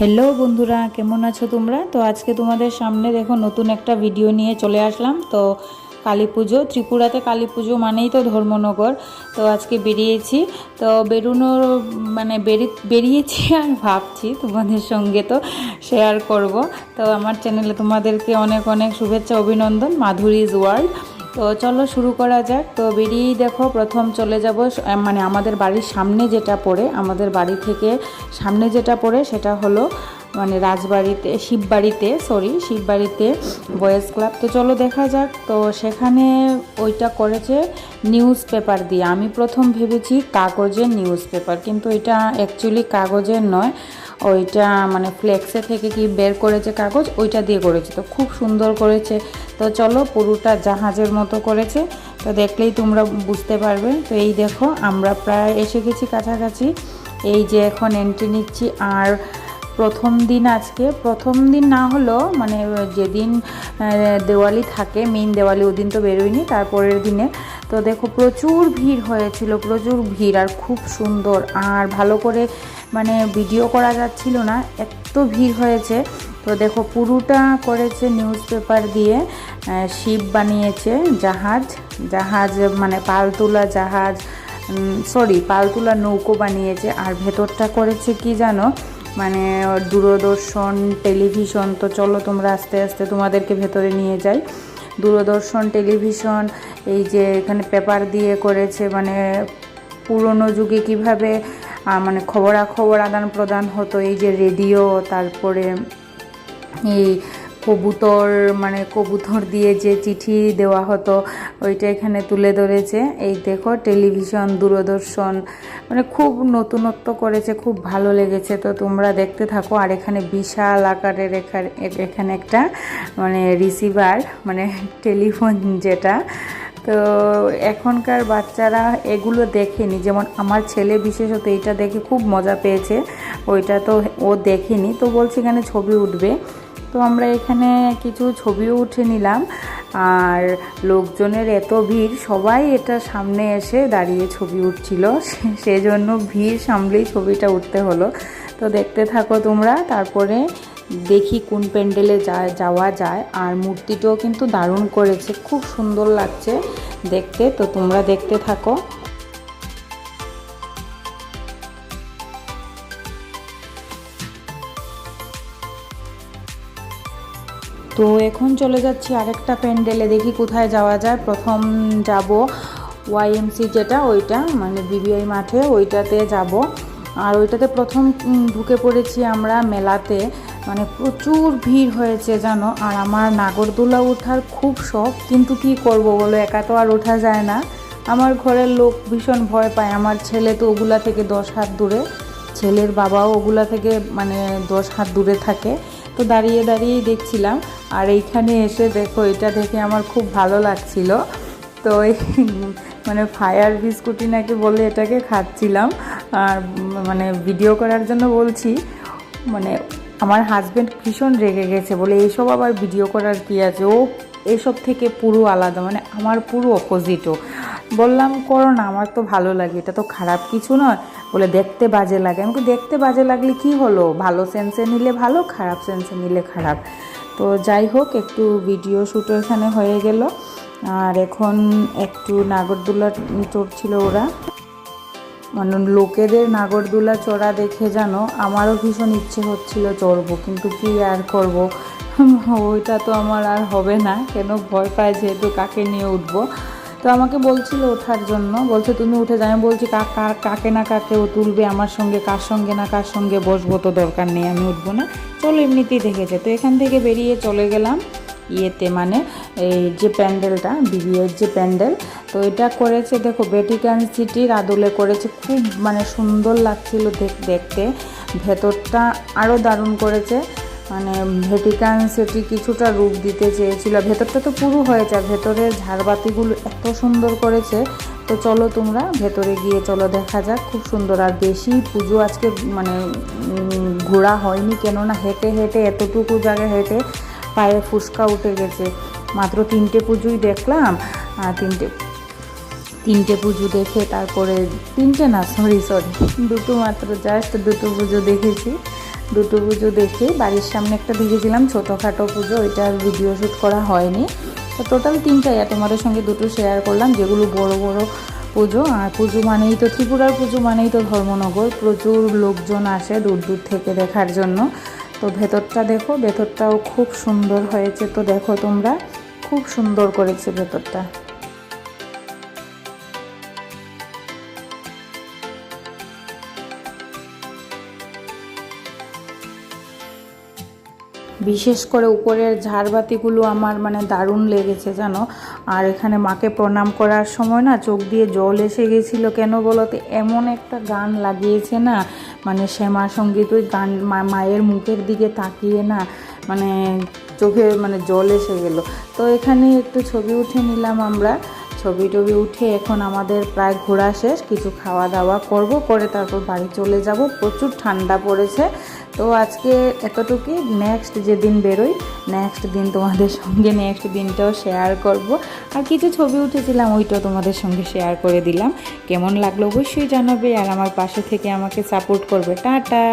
Hello বন্ধুরা, কেমন আছো তোমরা? তো আজকে তোমাদের সামনে দেখো নতুন একটা ভিডিও নিয়ে চলে আসলাম। তো কালী পুজো, ত্রিপুরাতে কালী পুজো মানেই তো ধর্মনগর। তো আজকে বেরিয়েছি। তো বেরোনোর মানে বেরি, বেরিয়েছি আর ভাবছি তোমাদের সঙ্গে তো শেয়ার করব। তো আমার চ্যানেলে তোমাদেরকে অনেক অনেক শুভেচ্ছা, অভিনন্দন। মাধুরীজ ওয়ার্ল্ড তো চলো শুরু করা যাক। তো বেরিয়েই দেখো, প্রথম চলে যাব মানে আমাদের বাড়ির সামনে যেটা পড়ে, আমাদের বাড়ি থেকে সামনে যেটা পড়ে সেটা হলো মানে রাজবাড়িতে, শিববাড়িতে সরি শিববাড়িতে বয়েজ ক্লাব তো চলো দেখা যাক। তো সেখানে ওইটা করেছে নিউজ পেপার দিয়ে। আমি প্রথম ভেবেছি কাগজের নিউজ পেপার কিন্তু এটা অ্যাকচুয়ালি কাগজের নয়। ওইটা মানে ফ্লেক্সে থেকে কি বের করেছে কাগজ? ওইটা দিয়ে করেছে। তো খুব সুন্দর করেছে। তো চলো পুরোটা জাহাজের মতো করেছে। তো দেখলেই তোমরা বুঝতে পারবে। তো এই দেখো, আমরা প্রায় এসে গেছি কাছাকাছি। এই যে এখন এন্ট্রি নিচ্ছি। আর প্রথম দিন আজকে। প্রথম দিন না হলো মানে যেদিন দেওয়ালি থাকে মেইন দেওয়ালি ওদিন তো বেরোয়নি, তারপরের দিনে। তো দেখো, প্রচুর ভিড় হয়েছিল, প্রচুর ভিড়, আর খুব সুন্দর। আর ভালো করে মানে ভিডিও করা যাচ্ছিল না, এত ভিড় হয়েছে। তো দেখো, পুরোটা করেছে নিউজ পেপার দিয়ে শিপ বানিয়েছে জাহাজ। জাহাজ মানে পালতোলা জাহাজ সরি পালতোলা নৌকো বানিয়েছে। আর ভেতরটা করেছে কি জানো? মানে দূরদর্শন, টেলিভিশন, তো চলো তোমরা আস্তে আস্তে তোমাদেরকে ভেতরে নিয়ে যাই। দূরদর্শন, টেলিভিশন, এই যে এখানে পেপার দিয়ে করেছে মানে পুরনো যুগে কীভাবে মানে খবরাখবর আদান প্রদান হতো, এই যে রেডিও, তারপরে এই কবুতর মানে কবুতর দিয়ে যে চিঠি দেওয়া হতো, ওইটা এখানে তুলে ধরেছে। এই দেখো, টেলিভিশন দূরদর্শন মানে খুব নতুনত্ব করেছে, খুব ভালো লেগেছে। তো তোমরা দেখতে থাকো, আর এখানে বিশাল আকারের এখানে একটা মানে রিসিভার মানে টেলিফোন যেটা তো এখনকার বাচ্চারা এগুলো দেখেনি। যেমন আমার ছেলে বিশেষত এইটা দেখে খুব মজা পেয়েছে। ওইটা তো ও দেখেনি। তো বলছে এখানে ছবি উঠবে। তো আমরা এখানে কিছু ছবিও উঠে নিলাম। আর লোকজনের এত ভিড়, সবাই এটা সামনে এসে দাঁড়িয়ে ছবি উঠছিল। সেজন্য ভিড় সামলেই ছবিটা উঠতে হলো। তো দেখতে থাকো তোমরা। তারপরে দেখি কোন প্যান্ডেলে যা যাওয়া যায়। আর মূর্তিটাও কিন্তু দারুণ করেছে, খুব সুন্দর লাগছে দেখতে। তো তোমরা দেখতে থাকো। তো এখন চলে যাচ্ছি আরেকটা প্যান্ডেলে, দেখি কোথায় যাওয়া যায়। প্রথম যাব ওয়াইএমসি যেটা, ওইটা মানে বিবিআই মাঠে, ওইটাতে যাব। আর ওইটাতে প্রথম ঢুকে পড়েছি আমরা মেলাতে। মানে প্রচুর ভিড় হয়েছে জানো। আর আমার নাগরদোলা ওঠার খুব শখ, কিন্তু কি করব বলো, একা তো আর ওঠা যায় না। আমার ঘরের লোক ভীষণ ভয় পায়, আমার ছেলে তো ওগুলা থেকে দশ হাত দূরে। ছেলের বাবাও ওগুলা থেকে মানে দশ হাত দূরে থাকে। তো দাঁড়িয়ে দাঁড়িয়েই দেখছিলাম, আর এইখানে এসে দেখো, এটা দেখে আমার খুব ভালো লাগছিল। তো মানে ফায়ার বিস্কুটি নাকি বলে এটাকে খাচ্ছিলাম। আর মানে ভিডিও করার জন্য বলছি মানে আমার হাজব্যান্ড ভীষণ রেগে গেছে বলে এইসব আবার ভিডিও করার কী আছে? ও এসব থেকে পুরো আলাদা মানে আমার পুরো অপোজিটও বললাম, করো না, আমার তো ভালো লাগে, এটা তো খারাপ কিছু নয়। বলে, দেখতে বাজে লাগে। আমাকে দেখতে বাজে লাগলে কি হলো? ভালো সেন্সে নিলে ভালো, খারাপ সেন্সে নিলে খারাপ। তো যাই হোক, একটু ভিডিও শ্যুটও এখানে হয়ে গেল। আর এখন একটু নাগরদোলা চড়ছিল ওরা। মানে লোকেদের নাগরদোলা চড়া দেখে যেন আমারও ভীষণ ইচ্ছে হচ্ছিল চড়বো, কিন্তু কি আর করব? ওইটা তো আমার আর হবে না, কেন ভয় পায় যেহেতু কাকে নিয়ে উঠবো? তো আমাকে বলছিল ওঠার জন্য, বলছে, তুমি উঠে যাই আমি বলছি কার, কাকে না কাকে ও তুলবে আমার সঙ্গে, কার সঙ্গে না কার সঙ্গে বসবো তো দরকার নেই, আমি উঠবো না। চলো এমনিতেই দেখেছে তো এখান থেকে বেরিয়ে চলে গেলাম ইয়েতে মানে এই যে প্যান্ডেলটা বিবিএর যে প্যান্ডেল তো এটা করেছে, দেখো বেটিকান সিটির আদলে করেছে, খুব মানে সুন্দর লাগছিল দেখতে। ভেতরটা আরও দারুণ করেছে। মানে ভেটিকান সিটি কিছুটা রূপ দিতে চেয়েছিল। ভেতরটা তো পুরো হয়েছে, আর ভেতরের ঝাড়বাতিগুলো এত সুন্দর করেছে। তো চলো তোমরা ভেতরে গিয়ে চলো, দেখা যাক, খুব সুন্দর। আর বেশি পুজো আজকে মানে ঘোরা হয়নি, কেননা হেঁটে হেঁটে, এতটুকু জায়গায় হেঁটে পায়ে ফুসকা উঠে গেছে। মাত্র তিনটে পুজোই দেখলাম, আর তিনটে তিনটে পুজো দেখে তারপরে তিনটে না সরি সরি দুটো মাত্র জাস্ট দুটো পুজো দেখেছি। দুটো পুজো দেখে বাড়ির সামনে একটা দেখেছিলাম, ছোটোখাটো পুজো ওইটার ভিডিও শ্যুট করা হয়নি। তো টোটাল তিনটাই, আর তোমাদের সঙ্গে দুটো শেয়ার করলাম, যেগুলো বড় বড় পুজো। আর পুজো মানেই তো, ত্রিপুরার পুজো মানেই তো ধর্মনগর। প্রচুর লোকজন আসে দূর দূর থেকে দেখার জন্য। তো ভেতরটা দেখো, ভেতরটাও খুব সুন্দর হয়েছে। তো দেখো তোমরা, খুব সুন্দর করেছে ভেতরটা। বিশেষ করে উপরের ঝাড়বাতিগুলো আমার মানে দারুণ লেগেছে, জানো? আর এখানে মাকে প্রণাম করার সময় না চোখ দিয়ে জল এসে গেছিল কেন বলো তো? এমন একটা গান লাগিয়েছে না মানে শ্যামা সংগীত ওই গান মায়ের মুখের দিকে তাকিয়ে না মানে চোখে মানে জল এসে গেল। তো এখানে একটু ছবি উঠে নিলাম আমরা। ছবি টবি উঠে এখন আমাদের প্রায় ঘোরা শেষ, কিছু খাওয়া দাওয়া করব, করে তারপর বাড়ি চলে যাব। প্রচুর ঠান্ডা পড়েছে। তো আজকে এতটুকুই। নেক্সট যেদিন বেরোই নেক্সট দিন তোমাদের সঙ্গে নেক্সট দিনটাও শেয়ার করব। আর কিছু ছবি উঠেছিলাম ওইটাও তোমাদের সঙ্গে শেয়ার করে দিলাম। কেমন লাগল অবশ্যই জানাবে, আর আমার পাশে থেকে আমাকে সাপোর্ট করবে। টাটা!